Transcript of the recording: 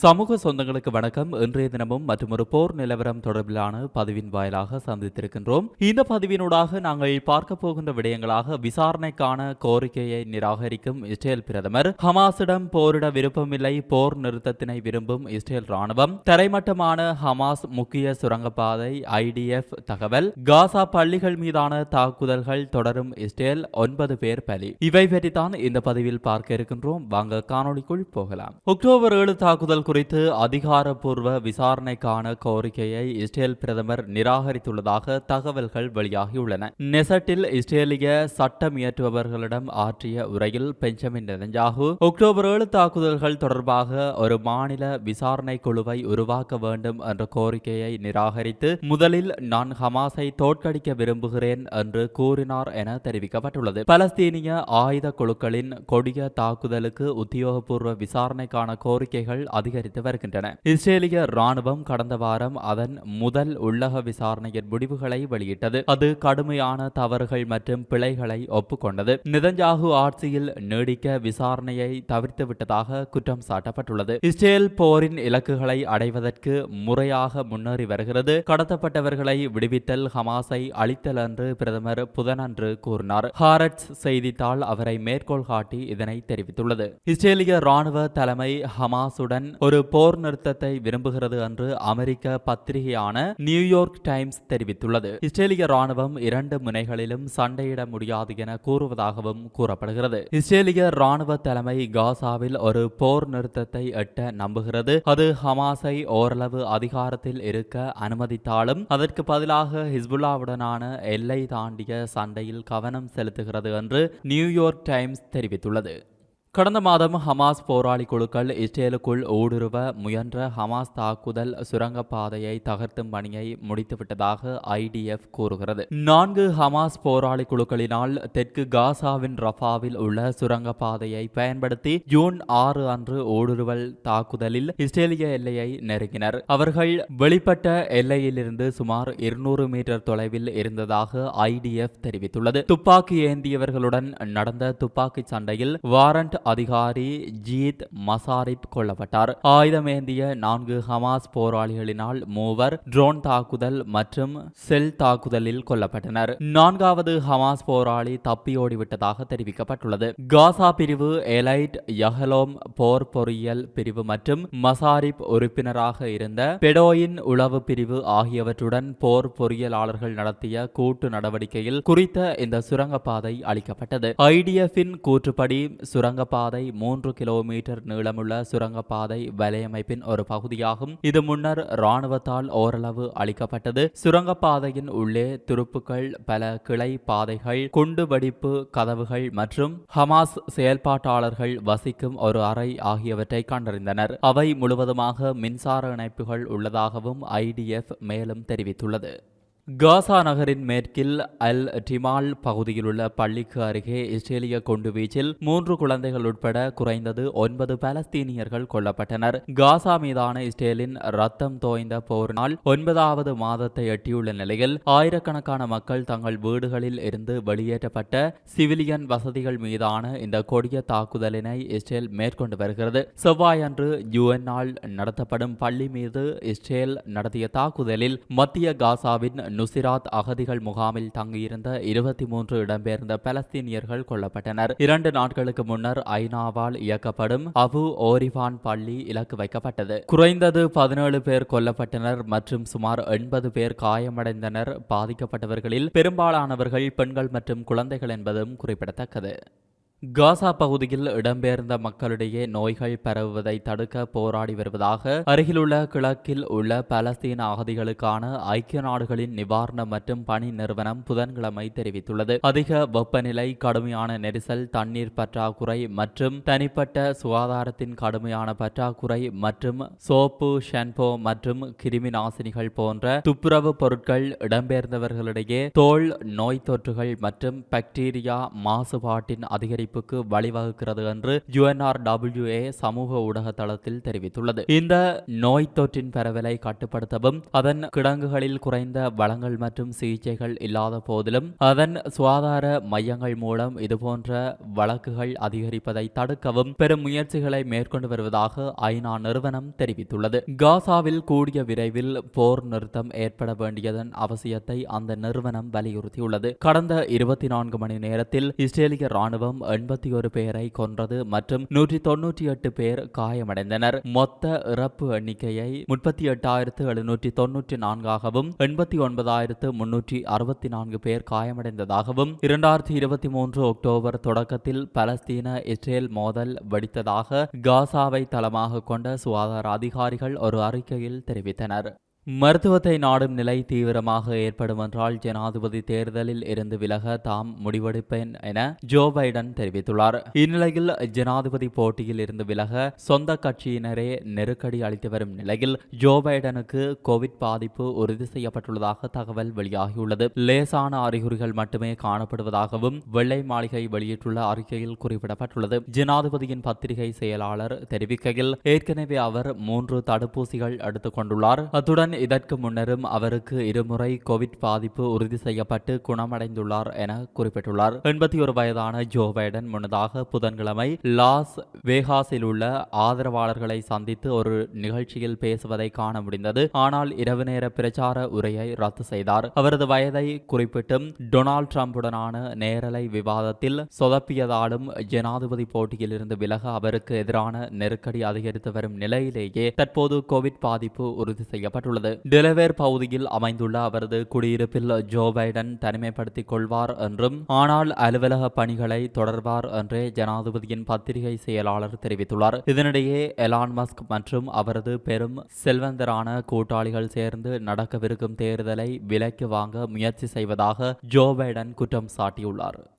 சமூக சொந்தங்களுக்கு வணக்கம். இன்றைய தினமும் மற்றும் ஒரு போர் நிலவரம் தொடர்பிலான பதிவின் வாயிலாக சந்தித்திருக்கின்றோம். இந்த பதிவினூடாக நாங்கள் பார்க்க போகின்ற விடயங்களாக விசாரணைக்கான கோரிக்கையை நிராகரிக்கும் இஸ்ரேல் பிரதமர். ஹமாஸிடம் போரிட விருப்பமில்லை. போர் நிறுத்தத்தினை விரும்பும் இஸ்ரேல் ராணுவம் தரைமட்டமான ஹமாஸ் முக்கிய சுரங்கப்பாதை ஐடிஎஃப் தகவல். காசா பள்ளிகள் மீதான தாக்குதல்கள் தொடரும் இஸ்ரேல். ஒன்பது பேர் பலி. இவை பற்றித்தான் இந்த பதிவில் பார்க்க இருக்கின்றோம். வாங்க காணொளிக்குள் போகலாம். அக்டோபர் ஏழு தாக்குதல் குறித்து அதிகாரப்பூர்வ விசாரணைக்கான கோரிக்கையை இஸ்ரேல் பிரதமர் நிராகரித்துள்ளதாக தகவல்கள் வெளியாகியுள்ளன. நெசட்டில் இஸ்ரேலிய சட்டம் இயற்றுபவர்களிடம் ஆற்றிய உரையில் பெஞ்சமின் நெதஞ்சாகு அக்டோபர் ஏழு தாக்குதல்கள் தொடர்பாக ஒரு மாநில விசாரணை குழுவை உருவாக்க வேண்டும் என்ற கோரிக்கையை நிராகரித்து முதலில் நான் ஹமாஸை தோற்கடிக்க விரும்புகிறேன் என்று கூறினார் என தெரிவிக்கப்பட்டுள்ளது. பலஸ்தீனிய ஆயுத குழுக்களின் கொடிய தாக்குதலுக்கு உத்தியோகபூர்வ விசாரணைக்கான கோரிக்கைகள் அதிகரித்து அதிகரித்து வருகின்றன. இஸ்ரேலிய ராணுவம் கடந்த வாரம் அதன் முதல் உள்ளக விசாரணையின் முடிவுகளை வெளியிட்டது. அது கடுமையான தவறுகள் மற்றும் பிழைகளை ஒப்புக்கொண்டது. நிதஞ்சாகு ஆட்சியில் நீடிக்க விசாரணையை தவிர்த்து விட்டதாக குற்றம் சாட்டப்பட்டுள்ளது. இஸ்ரேல் போரின் இலக்குகளை அடைவதற்கு முறையாக முன்னேறி வருகிறது. கடத்தப்பட்டவர்களை விடுவித்தல் ஹமாஸை அளித்தல் என்று பிரதமர் புதனன்று கூறினார். ஹாரட்ஸ் செய்தித்தாள் அவரை மேற்கோள் காட்டி இதனை தெரிவித்துள்ளது. இஸ்ரேலிய ராணுவ தலைமை ஹமாசுடன் ஒரு போர் நிறுத்தத்தை விரும்புகிறது என்று அமெரிக்க பத்திரிகையான நியூயார்க் டைம்ஸ் தெரிவித்துள்ளது. இஸ்ரேலிய ராணுவம் இரண்டு முனைகளிலும் சண்டையிட முடியாது என கூறுவதாகவும் கூறப்படுகிறது. இஸ்ரேலிய ராணுவ தலைமை காசாவில் ஒரு போர் நிறுத்தத்தை எட்ட நம்புகிறது. அது ஹமாஸை ஓரளவு அதிகாரத்தில் இருக்க அனுமதித்தாலும் அதற்கு பதிலாக ஹிஸ்புல்லாவுடனான எல்லை தாண்டிய சண்டையில் கவனம் செலுத்துகிறது என்று நியூயார்க் டைம்ஸ் தெரிவித்துள்ளது. கடந்த மாதம் ஹமாஸ் போராளி குழுக்கள் இஸ்ரேலுக்குள் ஊடுருவ முயன்ற ஹமாஸ் தாக்குதல் சுரங்கப்பாதையை தகர்த்தும் பணியை முடித்துவிட்டதாக ஐடிஎஃப் கூறுகிறது. நான்கு ஹமாஸ் போராளி குழுக்களினால் தெற்கு காசாவின் ரஃபாவில் உள்ள சுரங்கப்பாதையை பயன்படுத்தி ஜூன் ஆறு அன்று ஊடுருவல் தாக்குதலில் இஸ்ரேலிய எல்லையை நெருங்கினர். அவர்கள் வெளிப்பட்ட எல்லையிலிருந்து சுமார் இருநூறு மீட்டர் தொலைவில் இருந்ததாக ஐடிஎஃப் தெரிவித்துள்ளது. துப்பாக்கி ஏந்தியவர்களுடன் நடந்த துப்பாக்கி சண்டையில் வாரண்ட் அதிகாரி ஜீத் மசாரிப் கொல்லப்பட்டார். ஆயுதமேந்திய நான்கு ஹமாஸ் போராளிகளினால் மூவர் ட்ரோன் தாக்குதல் மற்றும் செல் தாக்குதலில் கொல்லப்பட்டனர். நான்காவது ஹமாஸ் போராளி தப்பியோடிவிட்டதாக தெரிவிக்கப்பட்டுள்ளது. காசா பிரிவு எலைட் யஹலோம் போர் பொறியியல் பிரிவு மற்றும் மசாரிப் உறுப்பினராக இருந்த பெடோயின் உளவு பிரிவு ஆகியவற்றுடன் போர் பொறியியலாளர்கள் நடத்திய கூட்டு நடவடிக்கையில் குறித்த இந்த சுரங்கப்பாதை அளிக்கப்பட்டது. ஐடிஎஃபின் கூற்றுப்படி சுரங்க சுரங்கப்பாதை மூன்று கிலோமீட்டர் நீளமுள்ள சுரங்கப்பாதை வலையமைப்பின் ஒரு பகுதியாகும். இது முன்னர் இராணுவத்தால் ஓரளவு அளிக்கப்பட்டது சுரங்கப்பாதையின் உள்ளே துருப்புக்கள் பல கிளை பாதைகள் குண்டு வெடிப்பு கதவுகள் மற்றும் ஹமாஸ் செயல்பாட்டாளர்கள் வசிக்கும் ஒரு அறை ஆகியவற்றை கண்டறிந்தனர். அவை முழுவதுமாக மின்சார இணைப்புகள் உள்ளதாகவும் ஐடிஎஃப் மேலும் தெரிவித்துள்ளது. காசா நகரின் மேற்கில் அல் டிமால் பகுதியில் உள்ள பள்ளிக்கு அருகே இஸ்ரேலிய குண்டுவீச்சில் மூன்று குழந்தைகள் உட்பட குறைந்தது ஒன்பது பலஸ்தீனியர்கள் கொல்லப்பட்டனர். காசா மீதான இஸ்ரேலின் ரத்தம் தோய்ந்த போரினால் ஒன்பதாவது மாதத்தை எட்டியுள்ள நிலையில் ஆயிரக்கணக்கான மக்கள் தங்கள் வீடுகளில் இருந்து வெளியேற்றப்பட்ட சிவிலியன் வசதிகள் மீதான இந்த கொடிய தாக்குதலினை இஸ்ரேல் மேற்கொண்டு வருகிறது. செவ்வாயன்று யுஎன்னால் நடத்தப்படும் பள்ளி மீது இஸ்ரேல் நடத்திய தாக்குதலில் மத்திய காசாவின் நுசிராத் அகதிகள் முகாமில் தங்கியிருந்த இருபத்தி மூன்று இடம்பெயர்ந்த பலஸ்தீனியர்கள் கொல்லப்பட்டனர். இரண்டு நாட்களுக்கு முன்னர் ஐநாவால் இயக்கப்படும் அபு ஓரிவான் பள்ளி இலக்கு வைக்கப்பட்டது. குறைந்தது பதினேழு பேர் கொல்லப்பட்டனர் மற்றும் சுமார் எண்பது பேர் காயமடைந்தனர். பாதிக்கப்பட்டவர்களில் பெரும்பாலானவர்கள் பெண்கள் மற்றும் குழந்தைகள் என்பதும் குறிப்பிடத்தக்கது. காசா பகுதியில் இடம்பெயர்ந்த மக்களிடையே நோய்கள் பரவுவதை தடுக்க போராடி வருவதாக அருகிலுள்ள கிழக்கில் உள்ள பலஸ்தீன அகதிகளுக்கான ஐக்கிய நாடுகளின் நிவாரண மற்றும் பணி நிறுவனம் புதன்கிழமை தெரிவித்துள்ளது. அதிக வெப்பநிலை கடுமையான நெரிசல் தண்ணீர் பற்றாக்குறை மற்றும் தனிப்பட்ட சுகாதாரத்தின் கடுமையான பற்றாக்குறை மற்றும் சோப்பு ஷென்போ மற்றும் கிருமி நாசினிகள் போன்ற துப்புரவு பொருட்கள் இடம்பெயர்ந்தவர்களிடையே தோல் நோய் தொற்றுகள் மற்றும் பாக்டீரியா மாசுபாட்டின் அதிகரிப்பு அதிகரிப்புக்கு வழிவகுக்கிறது என்று யுஎன்ஆர்டபிள்யூஏ சமூக ஊடக தளத்தில் தெரிவித்துள்ளது. இந்த நோய் தொற்றின் பரவலை கட்டுப்படுத்தவும் அதன் கிடங்குகளில் குறைந்த வளங்கள் மற்றும் சிகிச்சைகள் இல்லாத போதிலும் அதன் சுகாதார மையங்கள் மூலம் இதுபோன்ற வழக்குகள் அதிகரிப்பதை தடுக்கவும் பெரும் முயற்சிகளை மேற்கொண்டு வருவதாக ஐநா நிறுவனம் தெரிவித்துள்ளது. காசாவில் கூடிய விரைவில் போர் நிறுத்தம் ஏற்பட வேண்டியதன் அவசியத்தை அந்த நிறுவனம் வலியுறுத்தியுள்ளது. கடந்த இருபத்தி நான்கு மணி நேரத்தில் இஸ்ரேலிய ராணுவம் எண்பத்தி ஒரு பேரை கொன்றது மற்றும் நூற்றி தொன்னூற்றி எட்டு பேர் காயமடைந்தனர். மொத்த இறப்பு எண்ணிக்கையை முப்பத்தி எட்டாயிரத்து எழுநூற்றி தொன்னூற்றி நான்காகவும் எண்பத்தி ஒன்பதாயிரத்து முன்னூற்றி அறுபத்தி நான்கு பேர் காயமடைந்ததாகவும் இரண்டாயிரத்தி இருபத்தி மூன்று அக்டோபர் தொடக்கத்தில் பலஸ்தீன இஸ்ரேல் மோதல் வெடித்ததாக காசாவை தளமாக கொண்ட சுகாதார அதிகாரிகள் ஒரு அறிக்கையில் தெரிவித்தனர். மருத்துவத்தை நாடும் நிலை தீவிரமாக ஏற்படும் என்றால் ஜனாதிபதி தேர்தலில் இருந்து விலக தாம் முடிவெடுப்பேன் என ஜோ பைடன் தெரிவித்துள்ளார். இந்நிலையில் ஜனாதிபதி போட்டியில் இருந்து விலக சொந்த கட்சியினரே நெருக்கடி அளித்து வரும் நிலையில் ஜோ பைடனுக்கு கோவிட் பாதிப்பு உறுதி செய்யப்பட்டுள்ளதாக தகவல் வெளியாகியுள்ளது. லேசான அறிகுறிகள் மட்டுமே காணப்படுவதாகவும் வெள்ளை மாளிகை வெளியிட்டுள்ள அறிக்கையில் குறிப்பிடப்பட்டுள்ளது. ஜனாதிபதியின் பத்திரிகை செயலாளர் தெரிவிக்கையில் ஏற்கனவே அவர் மூன்று தடுப்பூசிகள் எடுத்துக் கொண்டுள்ளார். அத்துடன் இதற்கு முன்னரும் அவருக்கு இருமுறை கோவிட் பாதிப்பு உறுதி செய்யப்பட்டு குணமடைந்துள்ளார் என குறிப்பிட்டுள்ளார். எண்பத்தி ஒரு வயதான ஜோ பைடன் முன்னதாக புதன்கிழமை லாஸ் வேகாஸில் உள்ள ஆதரவாளர்களை சந்தித்து ஒரு நிகழ்ச்சியில் பேசுவதை காண முடிந்தது. ஆனால் இரவு நேர பிரச்சார உரையை ரத்து செய்தார். அவரது வயதை குறிப்பிட்டும் டொனால்ட் ட்ரம்புடனான நேரலை விவாதத்தில் சொதப்பியதாலும் ஜனாதிபதி போட்டியில் இருந்து விலக அவருக்கு எதிரான நெருக்கடி அதிகரித்து வரும் நிலையிலேயே தற்போது கோவிட் பாதிப்பு உறுதி செய்யப்பட்டுள்ளது. டெலவேர் பகுதியில் அமைந்துள்ள அவரது குடியிருப்பில் ஜோ பைடன் தனிமைப்படுத்திக் கொள்வார் என்றும் ஆனால் அலுவலக பணிகளை தொடர்வார் என்றே ஜனாதிபதியின் பத்திரிகை செயலாளர் தெரிவித்துள்ளார். இதனிடையே எலான் மஸ்க் மற்றும் அவரது பெரும் செல்வந்தரான கூட்டாளிகள் சேர்ந்து நடக்கவிருக்கும் தேர்தலை விலைக்கு வாங்க முயற்சி செய்வதாக ஜோ பைடன் குற்றம் சாட்டியுள்ளார்.